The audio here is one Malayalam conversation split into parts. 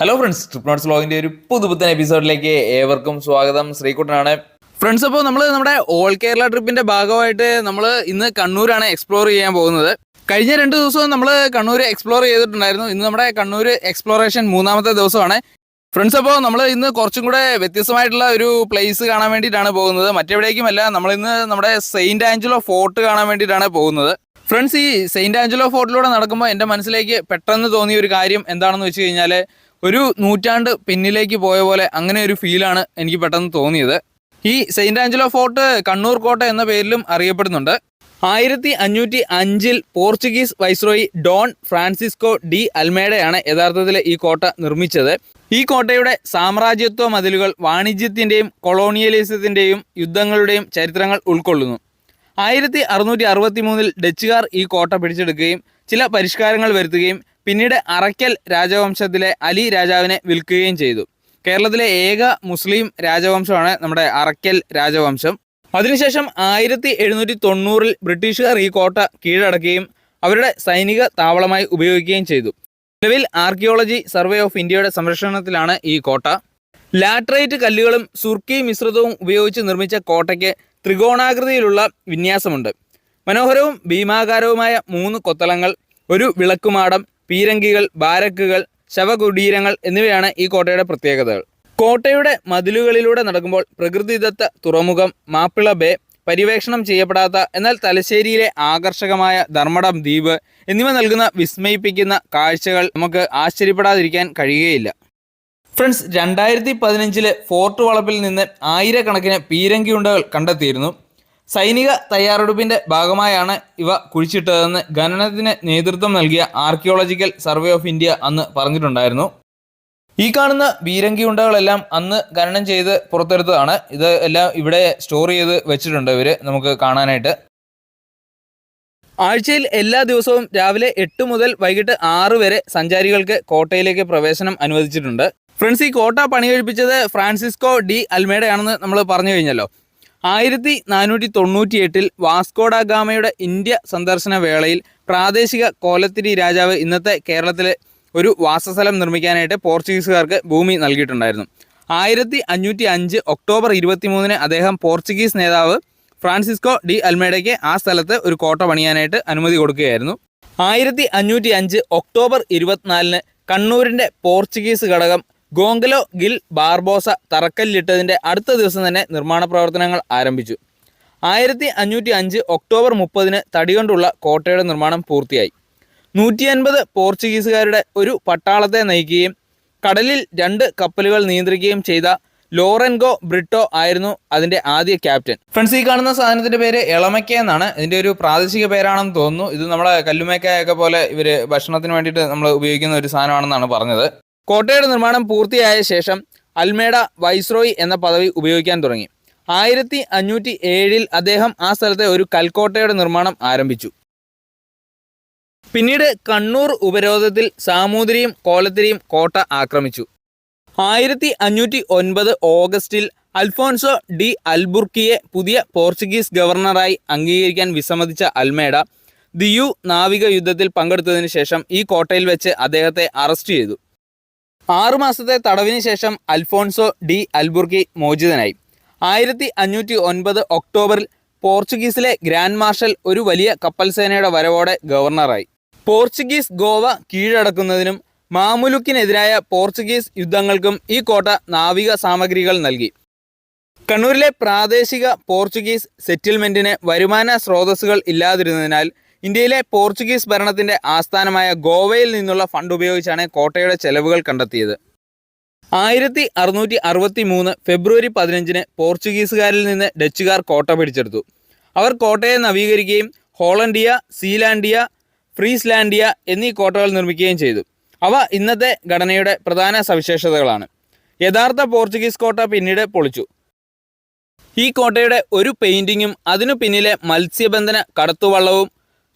ഹലോ ഫ്രണ്ട്സ് ട്രിപ്പ് നോട്ട്സ് വ്ളോഗിന്റെ ഒരു പുതുപുത്തൻ എപ്പിസോഡിലേക്ക് ഏവർക്കും സ്വാഗതം. ശ്രീകുട്ടനാണ്. ഫ്രണ്ട്സ് അപ്പോൾ നമ്മൾ നമ്മുടെ ഓൾ കേരള ട്രിപ്പിന്റെ ഭാഗമായിട്ട് നമ്മൾ ഇന്ന് കണ്ണൂരാണ് എക്സ്പ്ലോർ ചെയ്യാൻ പോകുന്നത്. കഴിഞ്ഞ രണ്ട് ദിവസവും നമ്മൾ കണ്ണൂർ എക്സ്പ്ലോർ ചെയ്തിട്ടുണ്ടായിരുന്നു. ഇന്ന് നമ്മുടെ കണ്ണൂർ എക്സ്പ്ലോറേഷൻ മൂന്നാമത്തെ ദിവസമാണ്. ഫ്രണ്ട്സ് അപ്പോൾ നമ്മൾ ഇന്ന് കുറച്ചും കൂടെ വ്യത്യസ്തമായിട്ടുള്ള ഒരു പ്ലേസ് കാണാൻ വേണ്ടിയിട്ടാണ് പോകുന്നത്. മറ്റെവിടേക്കുമല്ല നമ്മൾ ഇന്ന് നമ്മുടെ സെയിന്റ് ആഞ്ചലോ ഫോർട്ട് കാണാൻ വേണ്ടിയിട്ടാണ് പോകുന്നത്. ഫ്രണ്ട്സ് ഈ സെയിന്റ് ആഞ്ചലോ ഫോർട്ടിലൂടെ നടക്കുമ്പോൾ എന്റെ മനസ്സിലേക്ക് പെട്ടെന്ന് തോന്നിയ ഒരു കാര്യം എന്താണെന്ന് വെച്ച് കഴിഞ്ഞാൽ ഒരു നൂറ്റാണ്ട് പിന്നിലേക്ക് പോയ പോലെ അങ്ങനെ ഒരു ഫീലാണ് എനിക്ക് പെട്ടെന്ന് തോന്നിയത്. ഈ സെയിന്റ് ആഞ്ചലോ ഫോർട്ട് കണ്ണൂർ കോട്ട എന്ന പേരിലും അറിയപ്പെടുന്നുണ്ട്. ആയിരത്തി അഞ്ഞൂറ്റി അഞ്ചിൽ Portuguese viceroy Don Francisco de അൽമേഡയാണ് യഥാർത്ഥത്തിൽ ഈ കോട്ട നിർമ്മിച്ചത്. ഈ കോട്ടയുടെ സാമ്രാജ്യത്വ മതിലുകൾ വാണിജ്യത്തിന്റെയും കൊളോണിയലിസത്തിന്റെയും യുദ്ധങ്ങളുടെയും ചരിത്രങ്ങൾ ഉൾക്കൊള്ളുന്നു. ആയിരത്തി അറുന്നൂറ്റി അറുപത്തി മൂന്നിൽ ഡച്ചുകാർ ഈ കോട്ട പിടിച്ചെടുക്കുകയും ചില പരിഷ്കാരങ്ങൾ വരുത്തുകയും പിന്നീട് അറയ്ക്കൽ രാജവംശത്തിലെ അലി രാജാവിനെ വിൽക്കുകയും ചെയ്തു. കേരളത്തിലെ ഏക മുസ്ലിം രാജവംശമാണ് നമ്മുടെ അറയ്ക്കൽ രാജവംശം. അതിനുശേഷം ആയിരത്തി എഴുന്നൂറ്റി തൊണ്ണൂറിൽ ബ്രിട്ടീഷുകാർ ഈ കോട്ട കീഴടക്കുകയും അവരുടെ സൈനിക താവളമായി ഉപയോഗിക്കുകയും ചെയ്തു. നിലവിൽ ആർക്കിയോളജി സർവേ ഓഫ് ഇന്ത്യയുടെ സംരക്ഷണത്തിലാണ് ഈ കോട്ട. ലാറ്ററൈറ്റ് കല്ലുകളും സുർക്കി മിശ്രിതവും ഉപയോഗിച്ച് നിർമ്മിച്ച കോട്ടയ്ക്ക് ത്രികോണാകൃതിയിലുള്ള വിന്യാസമുണ്ട്. മനോഹരവും ഭീമാകാരവുമായ മൂന്ന് കൊത്തളങ്ങൾ ഒരു വിളക്കുമാടം പീരങ്കികൾ ബാരക്കുകൾ ശവകുടീരങ്ങൾ എന്നിവയാണ് ഈ കോട്ടയുടെ പ്രത്യേകതകൾ. കോട്ടയുടെ മതിലുകളിലൂടെ നടക്കുമ്പോൾ പ്രകൃതിദത്ത തുറമുഖം മാപ്പിള ബേ പര്യവേക്ഷണം ചെയ്യപ്പെടാത്ത എന്നാൽ തലശ്ശേരിയിലെ ആകർഷകമായ ധർമ്മടം ദ്വീപ് എന്നിവ നൽകുന്ന വിസ്മയിപ്പിക്കുന്ന കാഴ്ചകൾ നമുക്ക് ആശ്ചര്യപ്പെടാതിരിക്കാൻ കഴിയുകയില്ല. ഫ്രണ്ട്സ് രണ്ടായിരത്തി പതിനഞ്ചിലെ ഫോർട്ട് വളപ്പിൽ നിന്ന് ആയിരക്കണക്കിന് പീരങ്കിയുണ്ടകൾ കണ്ടെത്തിയിരുന്നു. സൈനിക തയ്യാറെടുപ്പിന്റെ ഭാഗമായാണ് ഇവ കുഴിച്ചിട്ടതെന്ന് ഖനനത്തിന് നേതൃത്വം നൽകിയ ആർക്കിയോളജിക്കൽ സർവേ ഓഫ് ഇന്ത്യ അന്ന് പറഞ്ഞിട്ടുണ്ടായിരുന്നു. ഈ കാണുന്ന പീരങ്കി ഉണ്ടകളെല്ലാം അന്ന് ഖനനം ചെയ്ത് പുറത്തെടുത്തതാണ്. ഇത് എല്ലാം ഇവിടെ സ്റ്റോർ ചെയ്ത് വെച്ചിട്ടുണ്ട് ഇവർ നമുക്ക് കാണാനായിട്ട്. ആഴ്ചയിൽ എല്ലാ ദിവസവും രാവിലെ എട്ട് മുതൽ വൈകിട്ട് ആറ് വരെ സഞ്ചാരികൾക്ക് കോട്ടയിലേക്ക് പ്രവേശനം അനുവദിച്ചിട്ടുണ്ട്. ഫ്രണ്ട്സ് ഈ കോട്ട പണി കഴിപ്പിച്ചത് ഫ്രാൻസിസ്കോ ഡി അൽമേഡയാണെന്ന് നമ്മൾ പറഞ്ഞു കഴിഞ്ഞല്ലോ. ആയിരത്തി നാനൂറ്റി തൊണ്ണൂറ്റി എട്ടിൽ വാസ്കോഡ ഗാമയുടെ ഇന്ത്യ സന്ദർശന വേളയിൽ പ്രാദേശിക കോലത്തിരി രാജാവ് ഇന്നത്തെ കേരളത്തിലെ ഒരു വാസസ്ഥലം നിർമ്മിക്കാനായിട്ട് പോർച്ചുഗീസുകാർക്ക് ഭൂമി നൽകിയിട്ടുണ്ടായിരുന്നു. ആയിരത്തി അഞ്ഞൂറ്റി അഞ്ച് ഒക്ടോബർ ഇരുപത്തി മൂന്നിന് അദ്ദേഹം പോർച്ചുഗീസ് നേതാവ് ഫ്രാൻസിസ്കോ ഡി അൽമേഡയ്ക്ക് ആ സ്ഥലത്ത് ഒരു കോട്ട പണിയാനായിട്ട് അനുമതി കൊടുക്കുകയായിരുന്നു. ആയിരത്തി അഞ്ഞൂറ്റി അഞ്ച് ഒക്ടോബർ ഇരുപത്തിനാലിന് കണ്ണൂരിന്റെ പോർച്ചുഗീസ് ഘടകം ഗോങ്കലോ ഗിൽ ബാർബോസ തറക്കല്ലിട്ടതിന്റെ അടുത്ത ദിവസം തന്നെ നിർമ്മാണ പ്രവർത്തനങ്ങൾ ആരംഭിച്ചു. ആയിരത്തി അഞ്ഞൂറ്റി അഞ്ച് ഒക്ടോബർ മുപ്പതിന് തടികൊണ്ടുള്ള കോട്ടയുടെ നിർമ്മാണം പൂർത്തിയായി. നൂറ്റി അൻപത് പോർച്ചുഗീസുകാരുടെ ഒരു പട്ടാളത്തെ നയിക്കുകയും കടലിൽ രണ്ട് കപ്പലുകൾ നിയന്ത്രിക്കുകയും ചെയ്ത ലോറൻഗോ ബ്രിട്ടോ ആയിരുന്നു അതിന്റെ ആദ്യ ക്യാപ്റ്റൻ. ഫ്രണ്ട്സ് ഈ കാണുന്ന സാധനത്തിന്റെ പേര് എളമയ്ക്ക എന്നാണ്. ഇതിന്റെ ഒരു പ്രാദേശിക പേരാണെന്ന് തോന്നുന്നു. ഇത് നമ്മളെ കല്ലുമേക്കായൊക്കെ പോലെ ഇവർ ഭക്ഷണത്തിന് വേണ്ടിയിട്ട് നമ്മൾ ഉപയോഗിക്കുന്ന ഒരു സാധനമാണെന്നാണ് പറഞ്ഞത്. കോട്ടയുടെ നിർമ്മാണം പൂർത്തിയായ ശേഷം അൽമേഡ വൈസ്രോയി എന്ന പദവി ഉപയോഗിക്കാൻ തുടങ്ങി. ആയിരത്തി അഞ്ഞൂറ്റി ഏഴിൽ അദ്ദേഹം ആ സ്ഥലത്തെ ഒരു കൽക്കോട്ടയുടെ നിർമ്മാണം ആരംഭിച്ചു. പിന്നീട് കണ്ണൂർ ഉപരോധത്തിൽ സാമൂതിരിയും കോലത്തിരിയും കോട്ട ആക്രമിച്ചു. ആയിരത്തി അഞ്ഞൂറ്റി ഒൻപത് ഓഗസ്റ്റിൽ അൽഫോൻസോ ഡി അൽബുർക്കിയെ പുതിയ പോർച്ചുഗീസ് ഗവർണറായി അംഗീകരിക്കാൻ വിസമ്മതിച്ച അൽമേഡ ദിയു നാവിക യുദ്ധത്തിൽ പങ്കെടുത്തതിന് ശേഷം ഈ കോട്ടയിൽ വെച്ച് അദ്ദേഹത്തെ അറസ്റ്റ് ചെയ്തു. ആറുമാസത്തെ തടവിന് ശേഷം അൽഫോൺസോ ഡി അൽബുർക്കി മോചിതനായി. ആയിരത്തി അഞ്ഞൂറ്റി ഒൻപത് ഒക്ടോബറിൽ പോർച്ചുഗീസിലെ ഗ്രാൻഡ് മാർഷൽ ഒരു വലിയ കപ്പൽസേനയുടെ വരവോടെ ഗവർണറായി. പോർച്ചുഗീസ് ഗോവ കീഴടക്കുന്നതിനും മാമുലുക്കിനെതിരായ പോർച്ചുഗീസ് യുദ്ധങ്ങൾക്കും ഈ കോട്ട നാവിക സാമഗ്രികൾ നൽകി. കണ്ണൂരിലെ പ്രാദേശിക പോർച്ചുഗീസ് സെറ്റിൽമെന്റിന് വരുമാന സ്രോതസ്സുകൾ ഇല്ലാതിരുന്നതിനാൽ ഇന്ത്യയിലെ പോർച്ചുഗീസ് ഭരണത്തിന്റെ ആസ്ഥാനമായ ഗോവയിൽ നിന്നുള്ള ഫണ്ട് ഉപയോഗിച്ചാണ് കോട്ടയുടെ ചെലവുകൾ കണ്ടെത്തിയത്. ആയിരത്തി അറുന്നൂറ്റി അറുപത്തി മൂന്ന് ഫെബ്രുവരി പതിനഞ്ചിന് പോർച്ചുഗീസുകാരിൽ നിന്ന് ഡച്ചുകാർ കോട്ട പിടിച്ചെടുത്തു. അവർ കോട്ടയെ നവീകരിക്കുകയും ഹോളണ്ടിയ സീലാൻഡിയ ഫ്രീസ്ലാൻഡിയ എന്നീ കോട്ടകൾ നിർമ്മിക്കുകയും ചെയ്തു. അവ ഇന്നത്തെ ഘടനയുടെ പ്രധാന സവിശേഷതകളാണ്. യഥാർത്ഥ പോർച്ചുഗീസ് കോട്ട പിന്നീട് പൊളിച്ചു. ഈ കോട്ടയുടെ ഒരു പെയിന്റിങ്ങും അതിനു പിന്നിലെ മത്സ്യബന്ധന കടത്തുവള്ളവും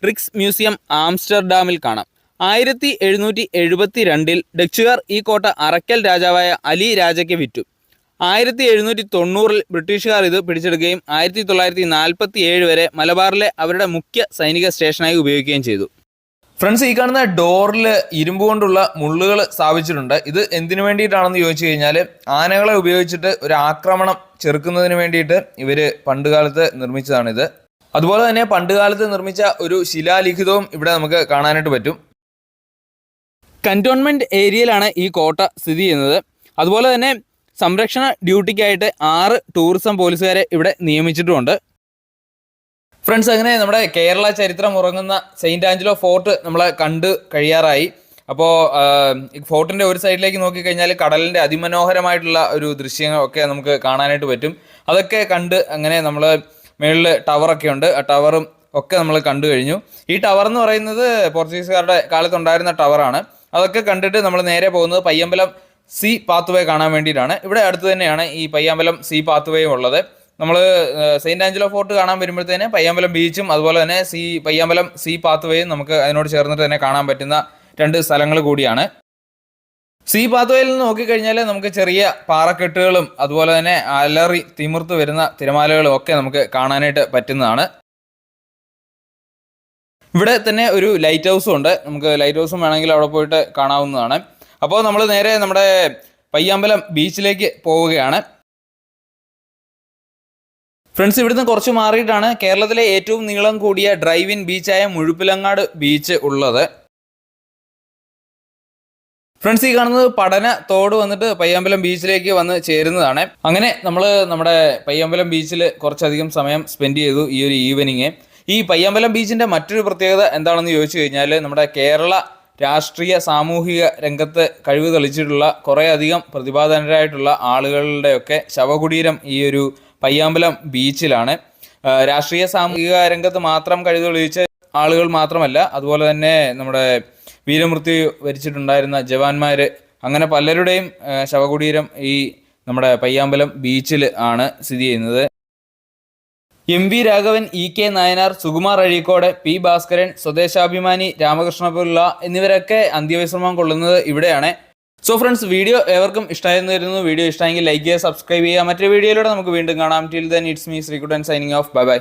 റിക്സ് മ്യൂസിയം ആംസ്റ്റർഡാമിൽ കാണാം. ആയിരത്തി എഴുന്നൂറ്റി എഴുപത്തി രണ്ടിൽ ഡച്ചുകാർ ഈ കോട്ട അറക്കൽ രാജാവായ അലി രാജയ്ക്ക് വിറ്റു. ആയിരത്തി എഴുന്നൂറ്റി തൊണ്ണൂറിൽ ബ്രിട്ടീഷുകാർ ഇത് പിടിച്ചെടുക്കുകയും ആയിരത്തി തൊള്ളായിരത്തി നാൽപ്പത്തി ഏഴ് വരെ മലബാറിലെ അവരുടെ മുഖ്യ സൈനിക സ്റ്റേഷനായി ഉപയോഗിക്കുകയും ചെയ്തു. ഫ്രണ്ട്സ് ഈ കാണുന്ന ഡോറിൽ ഇരുമ്പ് കൊണ്ടുള്ള മുള്ളുകൾ സ്ഥാപിച്ചിട്ടുണ്ട്. ഇത് എന്തിനു വേണ്ടിയിട്ടാണെന്ന് ചോദിച്ചു കഴിഞ്ഞാൽ ആനകളെ ഉപയോഗിച്ചിട്ട് ഒരു ആക്രമണം ചെറുക്കുന്നതിന് വേണ്ടിയിട്ട് ഇവർ പണ്ടുകാലത്ത് നിർമ്മിച്ചതാണിത്. അതുപോലെ തന്നെ പണ്ടുകാലത്ത് നിർമ്മിച്ച ഒരു ശിലാലിഖിതവും ഇവിടെ നമുക്ക് കാണാനായിട്ട് പറ്റും. കന്റോൺമെന്റ് ഏരിയയിലാണ് ഈ കോട്ട സ്ഥിതി ചെയ്യുന്നത്. അതുപോലെ തന്നെ സംരക്ഷണ ഡ്യൂട്ടിക്കായിട്ട് ആറ് ടൂറിസം പോലീസുകാരെ ഇവിടെ നിയമിച്ചിട്ടുമുണ്ട്. ഫ്രണ്ട്സ് അങ്ങനെ നമ്മുടെ കേരള ചരിത്രം ഉറങ്ങുന്ന സെയിന്റ് ആഞ്ചലോ ഫോർട്ട് നമ്മൾ കണ്ട് കഴിയാറായി. അപ്പോൾ ഫോർട്ടിന്റെ ഒരു സൈഡിലേക്ക് നോക്കിക്കഴിഞ്ഞാൽ കടലിന്റെ അതിമനോഹരമായിട്ടുള്ള ഒരു ദൃശ്യങ്ങളൊക്കെ നമുക്ക് കാണാനായിട്ട് പറ്റും. അതൊക്കെ കണ്ട് അങ്ങനെ നമ്മൾ മേളിൽ ടവറൊക്കെ ഉണ്ട്. ആ ടവറും ഒക്കെ നമ്മൾ കണ്ടു കഴിഞ്ഞു. ഈ ടവർ എന്ന് പറയുന്നത് പോർച്ചുഗീസുകാരുടെ കാലത്തുണ്ടായിരുന്ന ടവറാണ് അതൊക്കെ കണ്ടിട്ട് നമ്മൾ നേരെ പോകുന്നത് പയ്യമ്പലം സി പാത്വേ കാണാൻ വേണ്ടിയിട്ടാണ്. ഇവിടെ അടുത്ത് തന്നെയാണ് ഈ പയ്യാമ്പലം സി പാത്വേയും ഉള്ളത്. നമ്മൾ സെയിന്റ് ആഞ്ചലോ ഫോർട്ട് കാണാൻ വരുമ്പോഴത്തേന് പയ്യാമ്പലം ബീച്ചും അതുപോലെ തന്നെ സി പയ്യാമ്പലം സി പാത്വേയും നമുക്ക് അതിനോട് ചേർന്നിട്ട് തന്നെ കാണാൻ പറ്റുന്ന രണ്ട് സ്ഥലങ്ങൾ കൂടിയാണ്. സി പാത്വേയിൽ നിന്ന് നോക്കിക്കഴിഞ്ഞാൽ നമുക്ക് ചെറിയ പാറക്കെട്ടുകളും അതുപോലെ തന്നെ അലറി തിമിർത്ത് വരുന്ന തിരമാലകളും ഒക്കെ നമുക്ക് കാണാനായിട്ട് പറ്റുന്നതാണ്. ഇവിടെ തന്നെ ഒരു ലൈറ്റ് ഹൗസും ഉണ്ട്. നമുക്ക് ലൈറ്റ് ഹൗസും വേണമെങ്കിൽ അവിടെ പോയിട്ട് കാണാവുന്നതാണ്. അപ്പോൾ നമ്മൾ നേരെ നമ്മുടെ പയ്യാമ്പലം ബീച്ചിലേക്ക് പോവുകയാണ്. ഫ്രണ്ട്സ് ഇവിടുന്ന് കുറച്ച് മാറിയിട്ടാണ് കേരളത്തിലെ ഏറ്റവും നീളം കൂടിയ ഡ്രൈവിൻ ബീച്ചായ മുഴുപ്പിലങ്ങാട് ബീച്ച് ഉള്ളത്. ഫ്രണ്ട്സ് ഈ കാണുന്നത് പഠന തോട് വന്നിട്ട് പയ്യാമ്പലം ബീച്ചിലേക്ക് വന്ന് ചേരുന്നതാണ്. അങ്ങനെ നമ്മൾ നമ്മുടെ പയ്യാമ്പലം ബീച്ചിൽ കുറച്ചധികം സമയം സ്പെൻഡ് ചെയ്തു ഈ ഒരു ഈവനിങ് ഈ പയ്യാമ്പലം ബീച്ചിന്റെ മറ്റൊരു പ്രത്യേകത എന്താണെന്ന് ചോദിച്ചു കഴിഞ്ഞാൽ നമ്മുടെ കേരള രാഷ്ട്രീയ സാമൂഹിക രംഗത്ത് കഴിവ് തെളിച്ചിട്ടുള്ള കുറേയധികം പ്രതിഭാധനരായിട്ടുള്ള ആളുകളുടെയൊക്കെ ശവകുടീരം ഈ ഒരു പയ്യാമ്പലം ബീച്ചിലാണ്. രാഷ്ട്രീയ സാമൂഹിക രംഗത്ത് മാത്രം കഴിവ് തെളിയിച്ച ആളുകൾ മാത്രമല്ല അതുപോലെ തന്നെ നമ്മുടെ വീരമൃത്യു വരിച്ചിട്ടുണ്ടായിരുന്ന ജവാന്മാർ അങ്ങനെ പലരുടെയും ശവകുടീരം ഈ നമ്മുടെ പയ്യാമ്പലം ബീച്ചിൽ ആണ് സ്ഥിതി ചെയ്യുന്നത്. M V Raghavan E K Nayanar Sukumar Azhikode P Bhaskaran Swadeshabhimani Ramakrishna Pillai എന്നിവരൊക്കെ അന്ത്യവിശ്രമം കൊള്ളുന്നത് ഇവിടെയാണ്. സോ ഫ്രണ്ട്സ് വീഡിയോ ഏവർക്കും ഇഷ്ടമായിരുന്നു വീഡിയോ ഇഷ്ടമെങ്കിൽ ലൈക്ക് ചെയ്യുക സബ്സ്ക്രൈബ് ചെയ്യുക. മറ്റൊരു വീഡിയോയിലൂടെ നമുക്ക് വീണ്ടും കാണാം. Till then it's me Sreekuttan signing off bye bye